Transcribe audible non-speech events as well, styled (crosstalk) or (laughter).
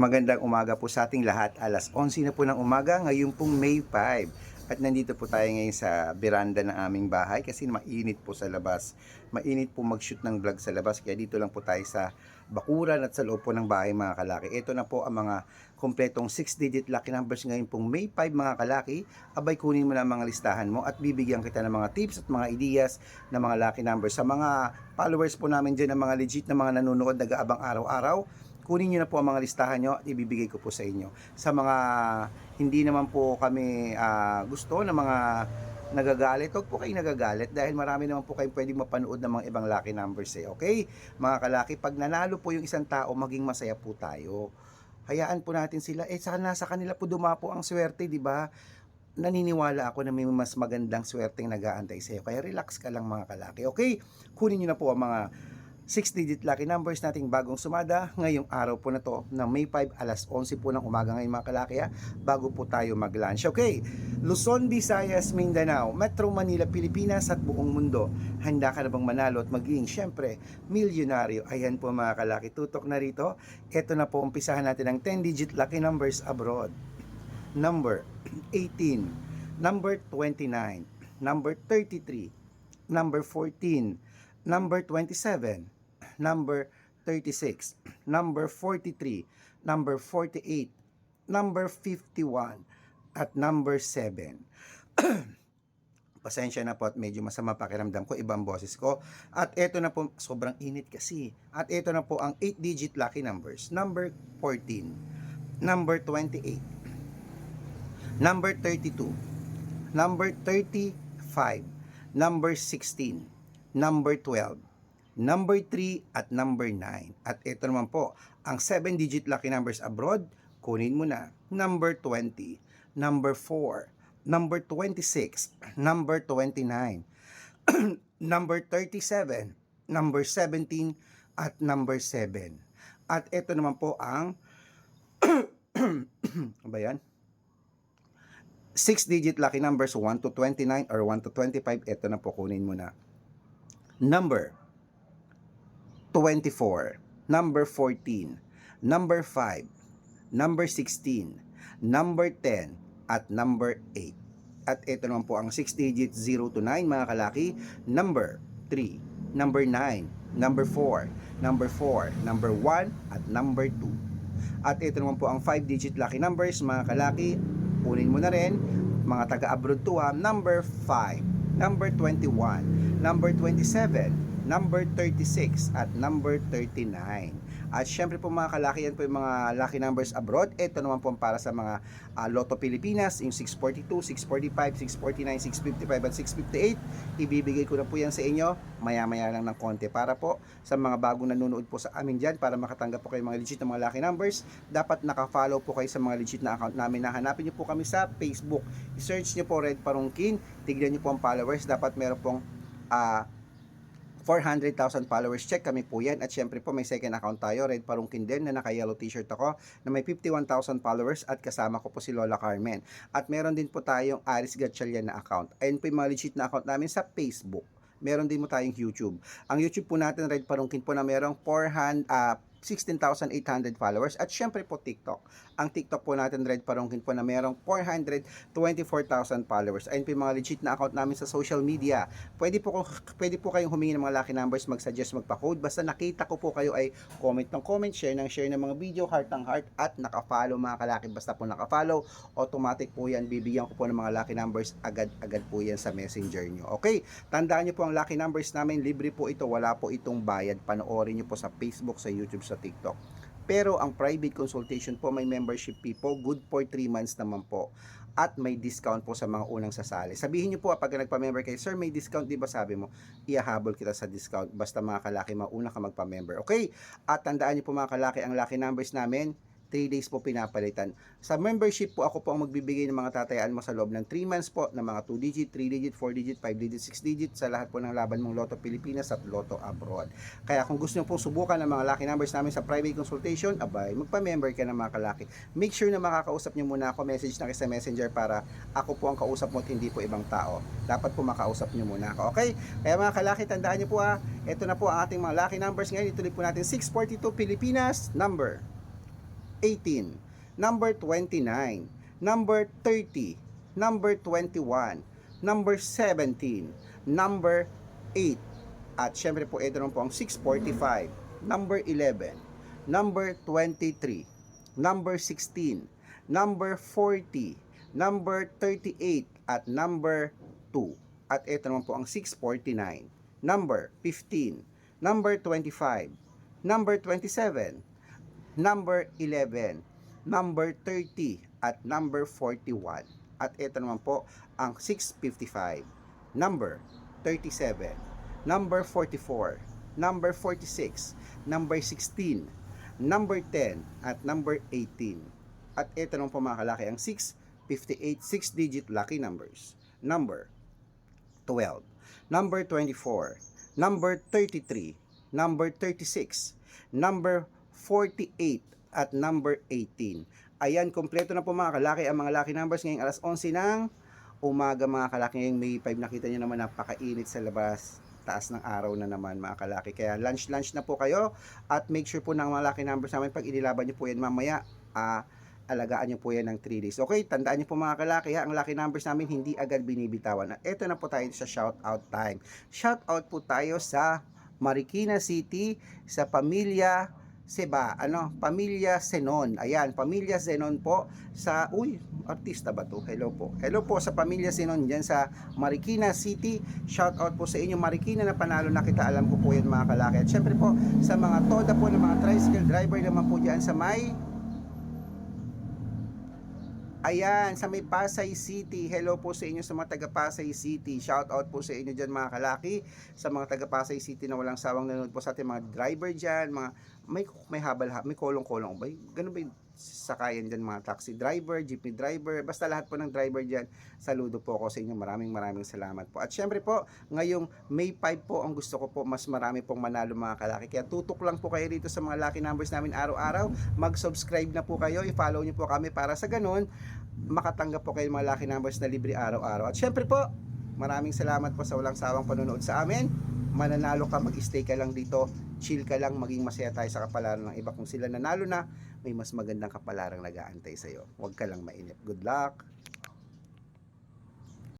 Magandang umaga po sa ating lahat. Alas 11 na po ng umaga, ngayon pong May 5. At nandito po tayo ngayon sa veranda ng aming bahay kasi mainit po sa labas. Mainit po mag-shoot ng vlog sa labas kaya dito lang po tayo sa bakuran at sa loob po ng bahay mga kalaki. Ito na po ang mga kompletong 6-digit lucky numbers ngayon pong May 5 mga kalaki. Abay kunin mo na mga listahan mo at bibigyan kita ng mga tips at mga ideas na mga lucky numbers. Sa mga followers po namin dyan, ng mga legit na mga nanonood nag-aabang araw-araw, kunin nyo na po ang mga listahan nyo at ibibigay ko po sa inyo. Sa mga hindi naman po kami ah, gusto ng mga nagagalit, huwag po kayo nagagalit dahil marami naman po kayong pwedeng mapanood ng mga ibang lucky numbers eh. Okay? Mga kalaki, pag nanalo po yung isang tao, maging masaya po tayo. Hayaan po natin sila. Eh, sa, nasa kanila po dumapo ang swerte, di ba? naniniwala ako na may mas magandang swerteng nag-aantay sa iyo. Kaya relax ka lang mga kalaki. Okay? Kunin nyo na po ang mga 6-digit lucky numbers nating bagong sumada ngayong araw po na to na May 5 alas 11 po ng umaga ngayon mga kalaki ha, bago po tayo mag-lunch. Okay, Luzon, Visayas, Mindanao, Metro Manila, Pilipinas at buong mundo. Handa ka na bang manalo at maging syempre milyonaryo? Ayan po mga kalaki, tutok na rito. Ito na po, umpisahan natin ang 10-digit lucky numbers abroad. Number 18, number 29, number 33, number 14, number 27, number 36, number 43, number 48, number 51, at number 7. (clears throat) Pasensya na po at medyo masama pakiramdam ko, ibang boses ko. At ito na po, sobrang init kasi. At ito na po ang 8-digit lucky numbers. Number 14, number 28, number 32, number 35, number 16, number 12, number 3, at number 9. At ito naman po, ang 7-digit lucky numbers abroad, kunin mo na. Number 20, number 4, number 26, number 29, (clears throat) number 37, number 17, at number 7. At ito naman po ang (clears throat) ano ba yan? 6-digit lucky numbers 1 to 29 or 1 to 25. Ito na po kunin mo na. Number 24, number 14, number 5, number 16, number 10, at number 8. At ito naman po ang 6 digits 0 to 9 mga kalaki, number 3, number 9, number 4, number 4, number 1, at number 2. At ito naman po ang 5 digit lucky numbers mga kalaki, kunin mo na rin, mga taga-abroad to ha, number 5, number 21, number 27, number 36, at number 39. At syempre po mga kalaki, yan po yung mga lucky numbers abroad. Ito naman po para sa mga ah, Lotto Pilipinas, yung 642, 645, 649, 655, at 658. Ibibigay ko na po yan sa inyo, maya-maya lang ng konti. Para po sa mga bagong nanonood po sa amin dyan, para makatanggap po kayo mga legit na mga lucky numbers, dapat naka-follow po kayo sa mga legit na account namin. Nahanapin nyo po kami sa Facebook. I-search nyo po Red Parungkin, tignan nyo po ang followers. Dapat meron pong ah 400,000 followers. Check kami po yan. At syempre po may second account tayo, Red Parungkin din, na naka-yellow t-shirt ako, na may 51,000 followers at kasama ko po si Lola Carmen. At meron din po tayong Aris Gatchalian na account. Ayun po yung mga legit na account namin sa Facebook. Meron din mo tayong YouTube. Ang YouTube po natin, Red Parungkin po na merong 400, ah 16,800 followers at syempre po TikTok. Ang TikTok po natin Red Parungkin po na merong 424,000 followers. Ayun po yung mga legit na account namin sa social media. Pwede po, pwede po kayong humingi ng mga lucky numbers, mag-suggest, magpa-code. Basta nakita ko po kayo ay comment ng comment, share ng share ng mga video, heart ng heart at naka-follow mga kalaki. Basta po naka-follow, automatic po yan. Bibigyan ko po ng mga lucky numbers agad-agad po yan sa messenger nyo. Okay? Tandaan nyo po ang lucky numbers namin. Libre po ito. Wala po itong bayad. Panoorin nyo po sa Facebook, sa YouTube, sa TikTok. Pero ang private consultation po may membership fee po, good for 3 months naman po. At may discount po sa mga unang sasali. Sabihin niyo po ah, pag nagpa-member kayo, Sir, may discount, di ba sabi mo? Iahabol kita sa discount. Basta mga kalaki, mauna ka magpa-member. Okay? At tandaan niyo po mga kalaki, ang lucky numbers namin, 3 days po pinapalitan. Sa membership po, ako po ang magbibigay ng mga tatayaan mo sa loob ng 3 months po ng mga 2 digit, 3 digit, 4 digit, 5 digit, 6 digit sa lahat po ng laban mong Lotto Pilipinas at Lotto Abroad. Kaya kung gusto nyo po subukan ng mga lucky numbers namin sa private consultation, abay, magpa-member ka ng mga kalaki. Make sure na makakausap nyo muna ako, message na kayo sa messenger para ako po ang kausap mo at hindi po ibang tao. Dapat po makausap nyo muna ako. Okay? Kaya mga kalaki, tandaan nyo po ha, ito na po ang ating mga lucky numbers ngayon. Ituloy po natin 642 Pilipinas number 18, number 29, number 30, number 21, number 17, number 8, at syempre po ito naman po ang 645, number 11, number 23, number 16, number 40, number 38, at number 2. At ito naman po ang 649, number 15, number 25, number 27, number 11, number 30, at number 41. At ito naman po ang 655, number 37, number 44, number 46, number 16, number 10, at number 18. At ito naman po mga kalaki ang 658 6-digit lucky numbers. Number 12, number 24, number 33, number 36, number 48, at number 18. Ayan, kompleto na po mga kalaki ang mga lucky numbers ngayong alas 11 ng umaga mga kalaki ngayong May 5. Nakita nyo naman napakainit sa labas. Taas ng araw na naman mga kalaki. Kaya lunch-lunch na po kayo at make sure po ng mga lucky numbers namin pag inilaban nyo po yan mamaya, ah, alagaan nyo po yan ng 3 days. Okay, tandaan nyo po mga kalaki ha, ang lucky numbers namin hindi agad binibitawan. At eto na po tayo sa shout out time. Shout out po tayo sa Marikina City, sa pamilya Seba, ano, pamilya Senon. Ayan, pamilya Senon po sa, uy, artista ba to? Hello po. Hello po sa pamilya Senon dyan sa Marikina City. Shout out po sa inyo Marikina na panalo na kita. Alam ko po yan mga kalaki. At syempre po sa mga toda po ng mga tricycle driver naman po dyan sa may Ayan, sa may Pasay City. Hello po sa inyo sa mga taga Pasay City. Shout out po sa inyo dyan mga kalaki. Sa mga taga Pasay City na walang sawang nanonood po sa ating mga driver dyan. Mga, may, may habal, may kolong-kolong ba? Ganun ba yung sakayan dyan mga taxi driver, jeepney driver, basta lahat po ng driver dyan. Saludo po ako sa inyo. Maraming maraming salamat po. At syempre po, ngayong May 5 po, ang gusto ko po mas marami pong manalo mga kalaki. Kaya tutok lang po kayo dito sa mga lucky numbers namin araw-araw. Mag-subscribe na po kayo. I-follow nyo po kami para sa ganun makatanggap po kayo ng mga lucky numbers na libre araw-araw. At syempre po, maraming salamat po sa walang sawang panonood sa amin. Mananalo ka, mag-stay ka lang dito, chill ka lang, maging masaya tayo sa kapalaran ng iba. Kung sila nanalo na, may mas magandang kapalarang nag-aantay sa'yo. Huwag ka lang mainip. Good luck!